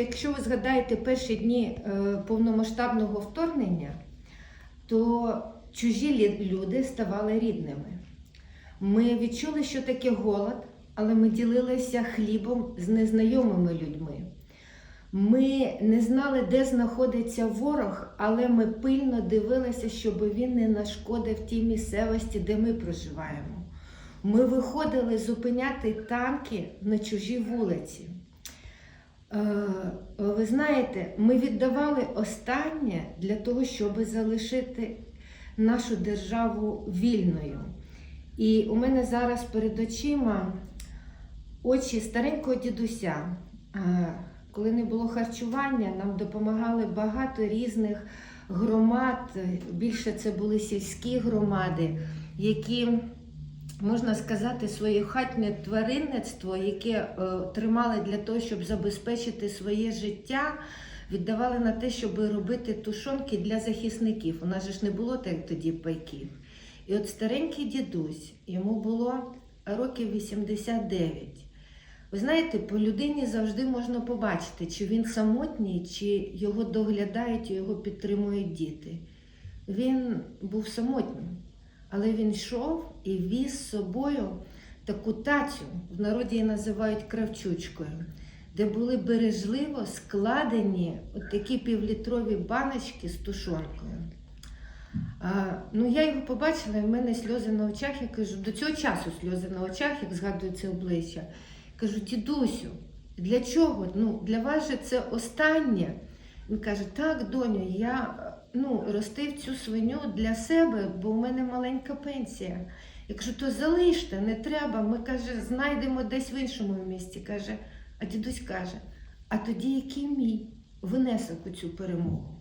Якщо ви згадаєте перші дні е, повномасштабного вторгнення, то чужі люди ставали рідними. Ми відчули, що таке голод, але ми ділилися хлібом з незнайомими людьми. Ми не знали, де знаходиться ворог, але ми пильно дивилися, щоб він не нашкодив тій місцевості, де ми проживаємо. Ми виходили зупиняти танки на чужій вулиці. Е, Ви знаєте, ми віддавали останнє для того, щоб залишити нашу державу вільною. І у мене зараз перед очима очі старенького дідуся. Е, Коли не було харчування, нам допомагали багато різних громад. Більше це були сільські громади, які можна сказати, своє хатнє тваринництво, яке е, тримали для того, щоб забезпечити своє життя, віддавали на те, щоб робити тушонки для захисників. У нас же ж не було так тоді пайків. І от старенький дідусь, йому було років 89. Ви знаєте, по людині завжди можна побачити, чи він самотній, чи його доглядають, і його підтримують діти. Він був самотнім. Але він йшов і віз з собою таку тацю, в народі її називають кравчучкою, де були бережливо складені от такі півлітрові баночки з тушонкою. А, ну, я його побачила, і в мене сльози на очах. Я кажу, до цього часу сльози на очах, як згадую це обличчя. Кажу, дідусю, для чого? Ну, для вас же це останнє. Він каже, так, доню, я ну, ростив цю свиню для себе, бо в мене маленька пенсія. Я кажу, то залиште, не треба. Ми каже, знайдемо десь в іншому місці. Каже, а дідусь каже, а тоді який мій внесок у цю перемогу?